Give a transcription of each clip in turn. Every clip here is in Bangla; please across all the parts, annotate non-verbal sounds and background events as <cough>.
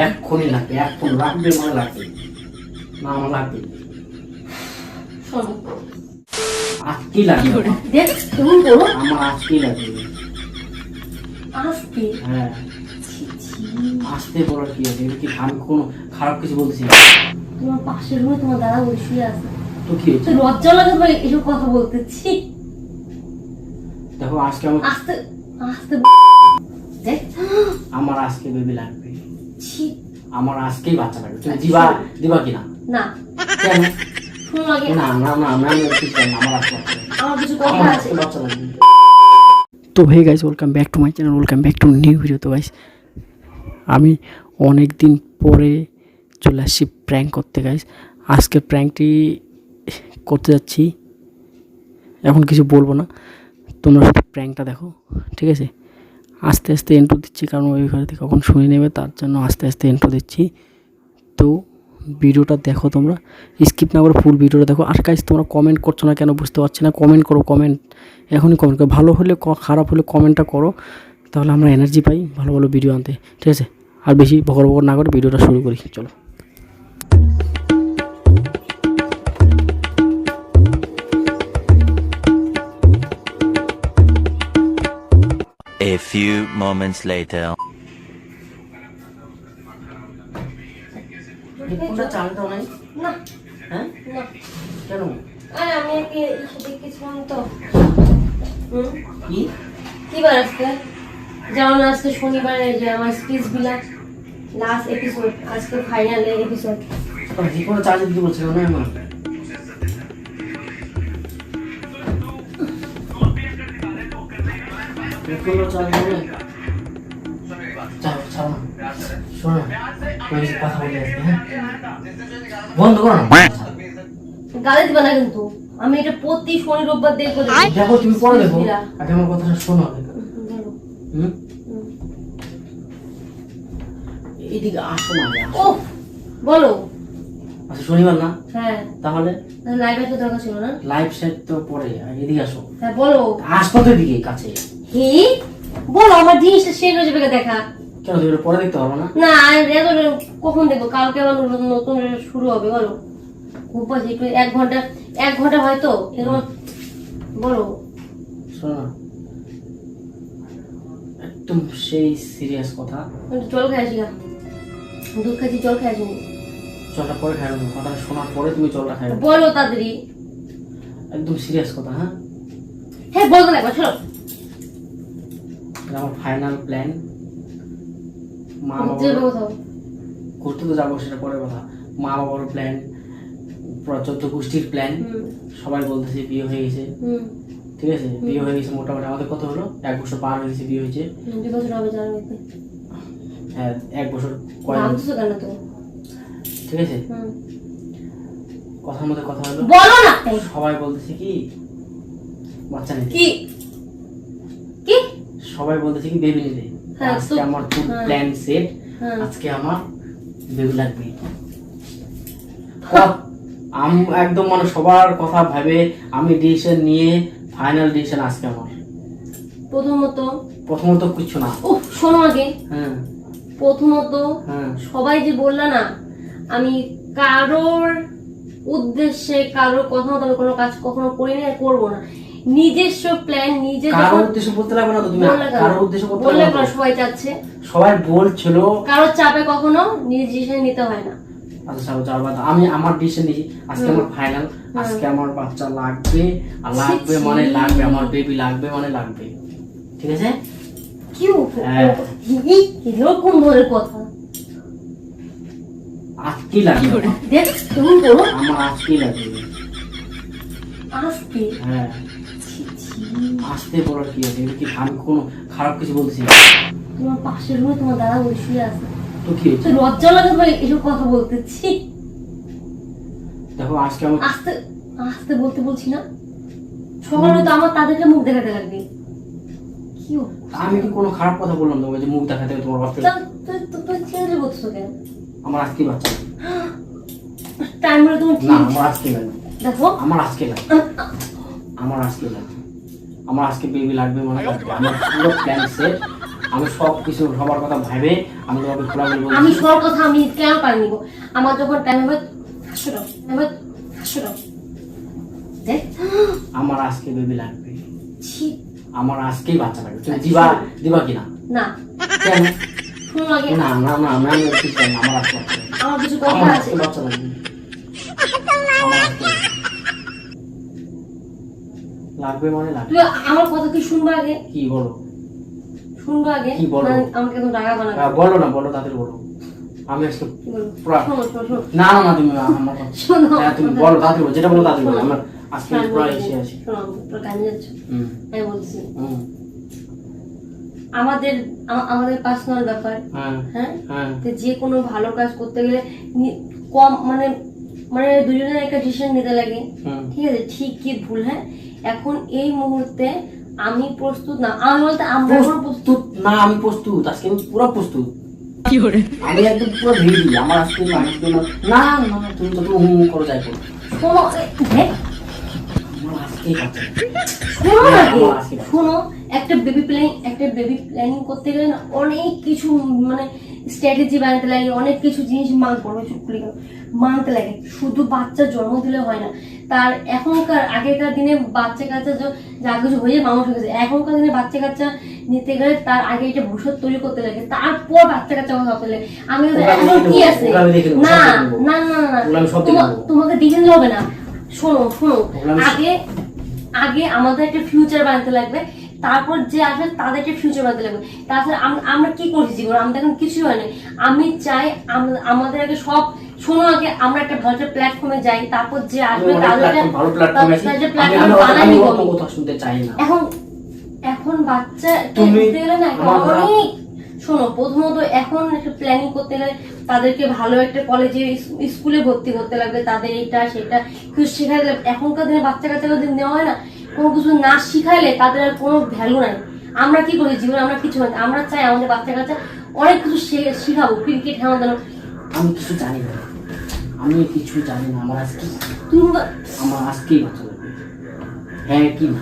এক্ষুনি লাগবে এখন লাগবে মানে লাগবে। না আমার লাগবে। শোনো আজকেই লাগবে আমার আজকেই লাগবে। আসবে হ্যাঁ। আসতে বলার কি আছে? এটা কি আমি কোনো খারাপ কিছু বলতেছি? না। তোমার পাশের রুমে তোমার দাদা বসে আছে। তো কি হয়েছে? লজ্জা লাগে ভাই এসব কথা বলতে ছি। দেখো আজকে আমার আস্তে আস্তে। দেখ আমার আজকে বেবি লাগবে। ছি আমার আজকেই বাচ্চা লাগবে তুমি দিবা দিবা কিনা? না। কেন? না না না না আমার আজকে আমার কিছু কথা আছে। বাচ্চা লাগবে তো hey guys welcome back to my channel welcome back to new video তো গাইজ আমি অনেক দিন পরে চলে আসছি প্র্যাঙ্ক করতে গাইজ আজকে প্র্যাঙ্কটি করতে যাচ্ছি। এখন কিছু বলব না। তোমরা শুধু প্র্যাঙ্কটা দেখো ঠিক আছে? আস্তে আস্তে এন্ট্রো দিচ্ছি, কারণ ওই ঘরে থেকে কখন শুনে নেবে, তার জন্য আস্তে আস্তে এন্ট্রো দিচ্ছি। তো ভিডিওটা দেখো তোমরা স্কিপ না করে ফুল ভিডিওটা দেখো। আর কাজ তোমরা কমেন্ট করছ না কেন বুঝতে পারছি না। কমেন্ট করো কমেন্ট এখনই কমেন্ট করো। ভালো হলে খারাপ হলে কমেন্টটা করো। তাহলে আমরা এনার্জি পাই ভালো ভালো ভিডিও আনতে। ঠিক আছে? আর বেশি বকর বকর না করে ভিডিওটা শুরু করি। চলো। Few moments later. চাল দাও নাই? না। হ্যাঁ? না। কেন? আরে আমি একে দেখেছিলাম তো? কি? কি বার আজকে? যেমন আজকে শনিবারে যে আমার স্পিচ বিলাক লাস্ট এপিসোড আজকে ফাইনাল এপিসোড যে কোনো চার্জ দিতে বলছিল না আমার কোনো শোনো কিছু কথা বলে আসবে হ্যাঁ? বন্ধ করো গালি দিবা না কিন্তু। আমি এটা প্রতি শনি রোববার দেখব। দেখো তুমি পরে দেখো। আগে আমার কথাটা শোনো। হুম। এইদিকে আসো না। ও বলো। আচ্ছা শনিবার না? হ্যাঁ। তাহলে? লাইভ আসতে দরকার ছিল না। লাইভ সেট তো পরে এদিকে আসো। হ্যাঁ বলো। আসব তো এদিকে কাছে। হি বলো আমার জিনিসটা শেষ হয়ে যাবে দেখা। কেন তুমি পরে দেখতে পারব না? না এত কখন দেখব? কালকে আবার নতুন- শুরু হবে বলো। খুব পাচ্ছি একটু এক ঘণ্টা এক ঘণ্টা হয়তো বলো। শোনো একদম সেই সিরিয়াস কথা। জল খেয়ে আসি দুধ খাচ্ছি জল খেয়ে আসিনি জলটা পরে খাই কথাটা শোনার পরে তুমি জলটা খাই বলো তাড়াতাড়ি। একদম সিরিয়াস কথা হ্যাঁ? হ্যাঁ বলতো না একবার চলো এটা আমার ফাইনাল প্ল্যান মা ঘুরতে তো যাব সেটা পরে কথা। মা বাবার প্ল্যান চোদ্দ গোষ্ঠীর প্ল্যান সবাই বলতেছে বিয়ে হয়ে গেছে। ঠিক আছে? বিয়ে হয়ে গেছে মোটামুটি। আমাদের কত হলো? এক বছর পার হয়ে গেছে বিয়ে হয়েছে। হ্যাঁ এক বছর ঠিক আছে? কথার মধ্যে কথা হলো। সবাই বলতেছে কি? বাচ্চা কি কি? সবাই বলতেছে কি বেবি নিতে হ্যাঁ, আজকে আমার হ্যাঁ। প্ল্যান সেট হ্যাঁ। আজকে আমার বেবি লাগবে। আম- একদম মানে সবার কথা ভাবে আমি ডিসিশন নিয়ে ফাইনাল ডিসিশন আজকে আমার। প্রথমত প্রথমত কিছু না। ও শোনো আগে। হ্যাঁ। প্রথমত হ্যাঁ। সবাই যে বললা না আমি কারোর উদ্দেশ্যে কারোর কথা মতো আমি কোনো কাজ কখনো করি না করব না। নিজস্ব প্ল্যান নিজে কারোর উদ্দেশ্য বলতে লাগবে না তো তুমি? কারোর উদ্দেশ্য করতে বললে না সবাই চাচ্ছে। সবাই বলছিল কারোর চাপে কখনো নিজ ডিসিশন নিতে হয় না। আচ্ছা বাদ আমি আমার ডিসিশন নিয়েছি। আজকে আমার ফাইনাল আজকে আমার বাচ্চা লাগবে। আর লাগবে মানে লাগবে আমার বেবি লাগবে মানে লাগবে। ঠিক আছে? কি হ্যাঁ। এরকম ধরনের কথা। আজকেই লাগবে? দেখ আমার আজকেই লাগবে? আসবে হ্যাঁ। আসতে বলার কি আছে? এটা কি আমি কোনো খারাপ কিছু বলছি না। তোমার পাশের রুমে তোমার দাদা বসে শুয়ে আছে। তো কি তো লজ্জা লাগে ভাই এসব কথা বলতে ছি। দেখো আজকে আমার আস্তে আস্তে বলতে বলছি না। সকালে তো আমার তাদেরকে মুখ দেখাতে লাগবে। কি আমি কি কোনো খারাপ কথা বললাম তোমাকে যে মুখ দেখাতে তোমার বাচ্চা তা- তুই তো- তুই চেঞ্জ করছ কেন? আমার আজকে বাচ্চা। টাইম হলে তুমি না আমার আজকে না দেখো। আমার আজকে না আমার আজকে লাগবে। আমার আজকে বেবি লাগবে মানে লাগবে আমার পুরো প্ল্যান সেট আমি সব কিছু সবার কথা ভাবে আমি তোমাকে খোলাখুলি আমি বলছি। সবার কথা আমি কেন পারি নিব? আমার যখন টাইম হবে হাসো হবে হাসো দেখ। আমার আজকে বেবি লাগবে। আমার আজকেই বাচ্চা লাগবে। তুমি দিবা দিবা কিনা? না। কেন? না না না না আমি কিছু আমার আজকে আমার কিছু কথা আছে। বাচ্চা লাগবে। লাগবে মানে লাগবে। তুই আমার কথা কি শুনব আগে? কি বলো? শুনব আগে? কি বলো? মানে আমাকে একদম রাগা বানাবে? বলো না বলো তাদের বলো। আমি আজকে না না না তুমি আমার কথা হ্যাঁ তুমি বলো তাদের বলো যেটা বলো তাদের বলো। আমার আজকে শোনো, পুরো আমি এসে আমি কানে যাচ্ছ। আমি বলছি। আমাদের আম- আমাদের পার্সোনাল ব্যাপার। হ্যাঁ। হ্যাঁ? হ্যাঁ। যে কোনো ভালো কাজ করতে গেলে কম মানে মানে দুজনের একটা ডিসিশন নিতে লাগে। ঠিক আছে? ঠিক কি ভুল হ্যাঁ? এখন এই মুহূর্তে আমি প্রস্তুত না। আমি বলতে আমরা প্রস্তুত না আমি প্রস্তুত। আজকে আমি পুরো প্রস্তুত। আমি একদম পুরো রেডি আমার আজকে লাগবে না না না তুমি তো হুম হুম করো যাই করো। শোনো এ, দেখ, আমার আজকেই বাচ্চা লাগবে। শোনো না কি? আমার আজকে বাচ্চা। শোনো একটা বেবি প্ল্যানিং একটা বেবি প্ল্যানিং করতে গেলে না অনেক কিছু মানে স্ট্র্যাটেজি বানাতে লাগে অনেক কিছু জিনিস মান করবে চুপ করে গেলো। মানতে লাগে শুধু বাচ্চা জন্ম দিলে হয় না। তার এখনকার আগেকার দিনে বাচ্চা কাচ্চা যা কিছু হয়ে মানুষ হয়ে গেছে। এখনকার দিনে বাচ্চা কাচ্চা নিতে গেলে তার আগে এটা ভবিষ্যৎ তৈরি করতে লাগে। তারপর বাচ্চা কাচ্চা কথা ভাবতে লাগে আমি এখন কি আছে? না। না না না। তোমাকে দেখে হবে না। শোনো শোনো। আগে আগে আমাদের একটা ফিউচার বানাতে লাগবে। তারপর যে আসবে তাদের একটা ফিউচার বানাতে লাগবে তাছাড়া আমরা কি করছি জীবনে? আমাদের এখন কিছুই হয় না আমি চাই আমাদের আগে সব শোনো আগে আমরা একটা ভালো একটা প্ল্যাটফর্মে যাই তারপর যে আসবে প্ল্যাটফর্ম। কথা শুনতে চাই না। এখন এখন বাচ্চা গেলে না? অনেক। শোনো প্রথমত এখন একটা প্ল্যানিং করতে গেলে তাদেরকে ভালো একটা কলেজে স্কুলে ভর্তি করতে লাগবে তাদের এটা সেটা। কিছু শেখাতে লাগবে এখনকার দিনে বাচ্চা কাচ্চাকে যদি নেওয়া হয় না কোনো কিছু না শিখাইলে তাদের আর কোনো ভ্যালু নাই। আমরা কি করি? জীবনে আমরা কিছু না আমরা চাই আমাদের বাচ্চা কাচ্চা অনেক কিছু শিখাবো ক্রিকেট খেলা দেন আমি কিছু জানি না। আমি কিছু জানি না আমার আজকে তুমি আমার আজকেই বাচ্চা হ্যাঁ কি না?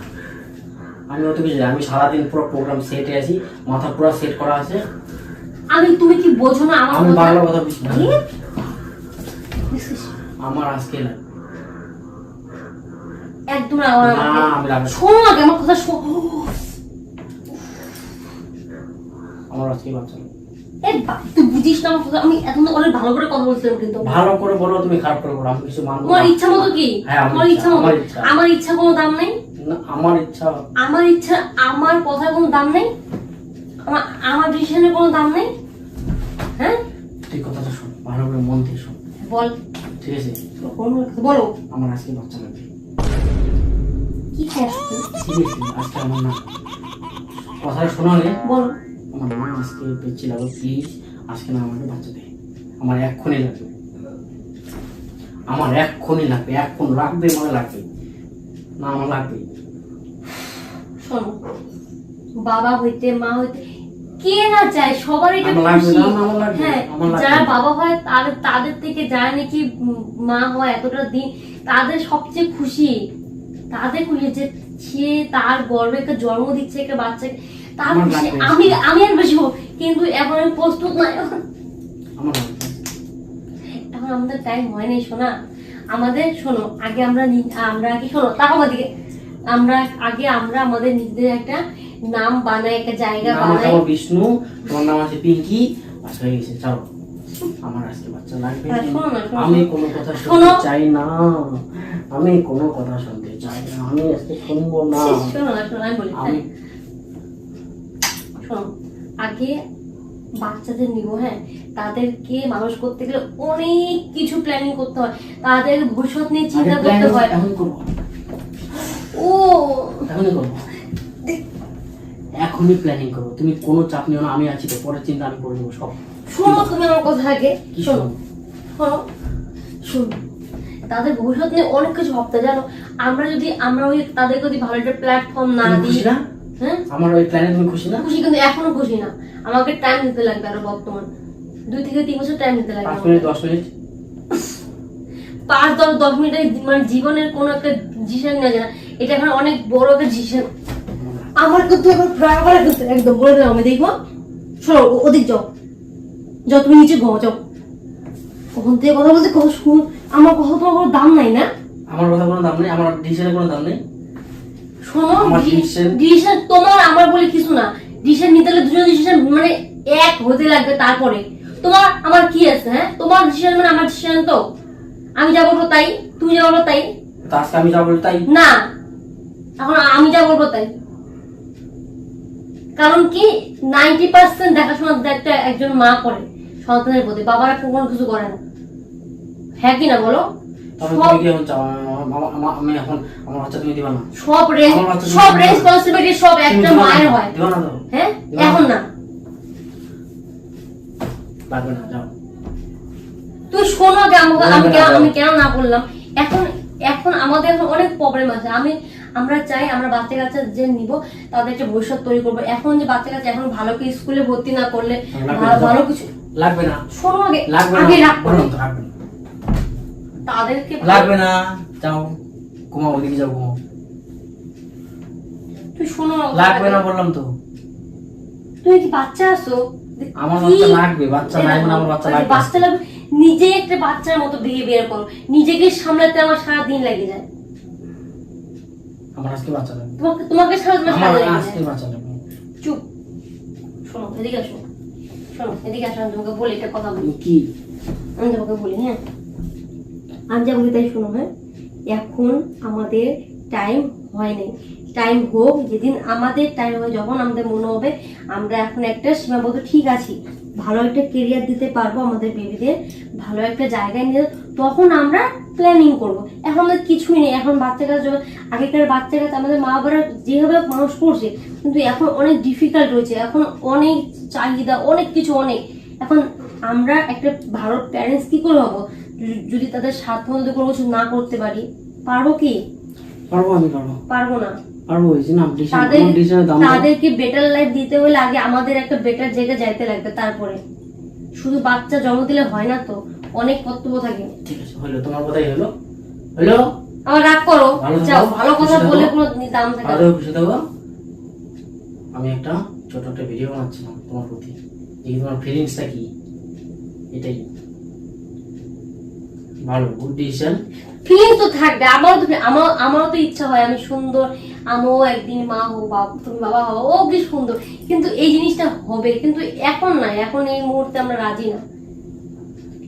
আমি অত কিছু জানি আমি সারাদিন পুরো প্রোগ্রাম সেটে আছি মাথা পুরো সেট করা আছে। আমি তুমি কি বোঝো না আমার কথা? বাংলা কথা বুঝি না। আমার আজকে লাগবে একদম না, আমার না শোনো আগে আমার কথা শোনো আমার আজকে বাচ্চা তুই বুঝিস না আমার কথা। আমি এখন অনেক ভালো করে কথা বলছিলাম কিন্তু। ভালো করে বলো তুমি খারাপ করে বলো আমি কিছু মানবো তোমার ইচ্ছা মতো কি? হ্যাঁ আমার ইচ্ছা ইচ্ছা মতো। আমার ইচ্ছা। কোনো দাম নেই? আমার ইচ্ছা। আমার ইচ্ছা আমার কোনো দাম নেই? আমার আমার ডিসিশনের কোনো দাম নেই? শোন মন দিয়ে শোন। বল। ঠিক আছে? বলো আমার আজকে বাচ্চা লাগবে। কি সিরিয়াসলি আজকে আমার না। কথাটা শোনালে বলো। আমার মা আজকে পেয়েছি প্লিজ আজকে না আমাকে বাচ্চা দে। আমার এক্ষুনি লাগবে। আমার এক্ষুনি লাগবে। এক্ষুন লাগবে মানে লাগবে। না আমার লাগবে। শোনো বাবা হইতে মা হইতে কে না চায় সবার এটা খুশি। হ্যাঁ যারা বাবা হয় তাদের তাদের থেকে যারা নাকি মা হয় এতটা দিন তাদের সবচেয়ে খুশি তাদের খুশি যে সে তার গর্বে একটা জন্ম দিচ্ছে একটা বাচ্চাকে তার খুশি। আমি আমি আর বেশি কিন্তু এখন আমি প্রস্তুত নয় এখন আমাদের টাইম হয়নি শোনা আমাদের শোনো আগে আমরা আমরা আগে শোনো আমার দিকে আমরা আগে আমরা আমাদের নিজেদের একটা নাম বানাই একটা জায়গা আমার বিষ্ণু তোমার নাম আছে পিঙ্কি বাস হয়ে গেছে চলো। আমার আজকে বাচ্চা লাগবে। আমি কোনো কথা শুনতে চাই না। আমি কোনো কথা শুনতে চাই না। আমি আজকে শুনব না। আমি। আগে বাচ্চাদের নিব হ্যাঁ? তাদেরকে মানুষ করতে গেলে অনেক কিছু প্ল্যানিং করতে হয়। তাদের ভবিষ্যৎ নিয়ে চিন্তা করতে হয়। এখন করব। ও! এখনই করব। এখনই প্ল্যানিং করব তুমি কোনো চাপ নিও না আমি আছি তো পরের চিন্তা আমি করে দেবো সব। শোনো তুমি আমার কথা আগে শোনো। শোনো? শোনো তাদের ভবিষ্যৎ নিয়ে অনেক কিছু ভাবতে জানো? আমরা যদি আমরা ওই তাদেরকে যদি ভালো একটা প্ল্যাটফর্ম না দিই না? হ্যাঁ? আমার ওই প্ল্যানে তুমি খুশি না? খুশি কিন্তু এখনও খুশি না। আমাকে টাইম দিতে লাগবে আরও বর্তমান। দুই থেকে তিন বছর টাইম দিতে লাগবে পাঁচ মিনিট দশ মিনিট পাঁচ দশ দশ মিনিটে? মানে জীবনের কোনো একটা ডিসিশন নেওয়া যায় না এটা এখন অনেক বড় একটা ডিসিশন আমার কিন্তু এখন প্রায় করে কিন্তু একদম বলে দিলাম আমি দেখব? শোনো ওদিক যাও। যাও তুমি নিচে ঘুমাও যাও। ওখান থেকে কথা বলতে কথা শুন আমার কথা তোমার কোনো দাম নাই না? আমার কথা কোনো দাম নেই আমার ডিসিশনের কোনো দাম নেই। শোনো ডিসিশন তোমার আমার বলে কিছু না। ডিসিশন নিতে হলে দুজন ডিসিশন মানে এক হতে লাগবে তারপরে। তোমার আমার কি আছে হ্যাঁ? তোমার ডিসিশন মানে আমার ডিসিশন তো। আমি যা বলব তাই তুমি যা বলব তাই। আজকে আমি যা বলি তাই? না এখন আমি যা বলব তাই। কারণ কি? নাইনটি পার্সেন্ট দেখাশোনার দায়িত্ব একজন মা করে সন্তানের প্রতি। বাবারা কোনো কিছু করে না। হ্যাঁ কি না বলো? সব আমি সব রেসপন্সিবিলিটি সব একটা মায়ের হয়। হ্যাঁ? এখন না। তুই শোনো কেন না। আমি কেন না বললাম? এখন এখন আমাদের এখন অনেক প্রবলেম আছে। আমি আমরা চাই আমরা বাচ্চা কাচ্চা যে নিব তাদের একটা ভবিষ্যৎ তৈরি করব। এখন যে বাচ্চা কাচ্চা এখন ভালো করে স্কুলে ভর্তি না করলে ভালো- কিছু লাগবে না। শোনো আগে লাগবে আগে না রাখ বললাম তো লাগবে না। তাদেরকে লাগবে না। যাও ঘুমাও ওদিকে যাও ঘুমাও। তুই শোনো লাগবে না বললাম তো। তুমি কি বাচ্চা আছো? আমার বাচ্চা লাগবে বাচ্চা লাগবে না আমার বাচ্চা আরে লাগবে বাচ্চা লাগবে নিজে একটা বাচ্চার মতো বিহেভিয়ার করো নিজেকে সামলাতে আমার সারা দিন লেগে যায়। আমার আজকে বাচ্চা লাগবে। তোমাকে তোমাকে আমার আজকে বাচ্চা লাগবে। চুপ। শোনো এদিকে আসো। শোনো এদিকে আসো আমি তোমাকে বলি একটা কথা বলি। কি? আমি তোমাকে বলি হ্যাঁ? আমি যা বলি তাই শোনো হ্যাঁ? এখন আমাদের টাইম হয় নাই। টাইম হোক যেদিন আমাদের টাইম হয় যখন আমাদের মনে হবে আমরা এখন একটা সীমাবদ্ধ ঠিক আছি। ভালো একটা কেরিয়ার দিতে পারব আমাদের বেবিদের ভালো একটা জায়গায় নিয়ে তখন আমরা প্ল্যানিং করব। এখন আমাদের কিছুই নেই। এখন বাচ্চা কাছে আগেকার বাচ্চা কাছে আমাদের মা বাবারা যেভাবে মানুষ করছে কিন্তু এখন অনেক ডিফিকাল্ট হয়েছে এখন অনেক চাহিদা অনেক কিছু অনেক। এখন আমরা একটা ভালো প্যারেন্টস কি করে হব? যদি- তাদের সাধ্য মতো কোনো কিছু না করতে পারি পারব কি? পারব আমি পারব। পারব না। পারব। তাদেরকে বেটার লাইফ দিতে হলে আগে আমাদের একটা বেটার জায়গায় যাইতে লাগবে তারপরে। শুধু বাচ্চা জন্ম দিলে হয় না তো। অনেক কর্তব্য থাকে। ঠিক আছে হলো তোমার কথাই হলো। হলো? আমার রাগ করো যাও ভালো কথা বলে কোনো দাম থাকে। ভালো খুশি থাকো? আমি একটা ছোট একটা ভিডিও বানাচ্ছিলাম তোমার প্রতি। এই তোমার ফিলিংসটা কি? এটাই। ভালো গুড ডিসিশন ফিলিং তো থাকবে আমারও তো আমার আমারও তো ইচ্ছা হয় আমি সুন্দর আমিও একদিন মা হব বা তুমি বাবা হব ও কি সুন্দর। কিন্তু এই জিনিসটা হবে কিন্তু এখন না এখন এই মুহূর্তে আমরা রাজি না।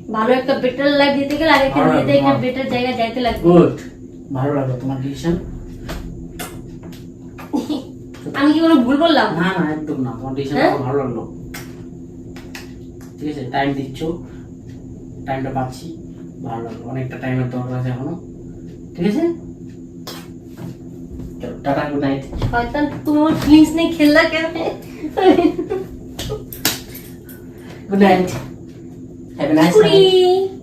ভালো একটা বেটার লাইফ দিতে গেলে আগে একটা ভালো একটা বেটার জায়গায় যাইতে লাগবে। গুড ভালো লাগল তোমার ডিসিশন <laughs> আমি কি কোনো ভুল বললাম? না না একদম না তোমার ডিসিশন হ্যাঁ? ভালো লাগল। ঠিক আছে টাইম দিচ্ছ। টাইমটা পাচ্ছি। ভালো লাগল অনেকটা টাইমের দরকার আছে এখনও। ঠিক আছে? টাটা গুড নাইট শয়তান তুমি আমার ফিলিংস নিয়ে খেললা কেন? Good night Have a nice night.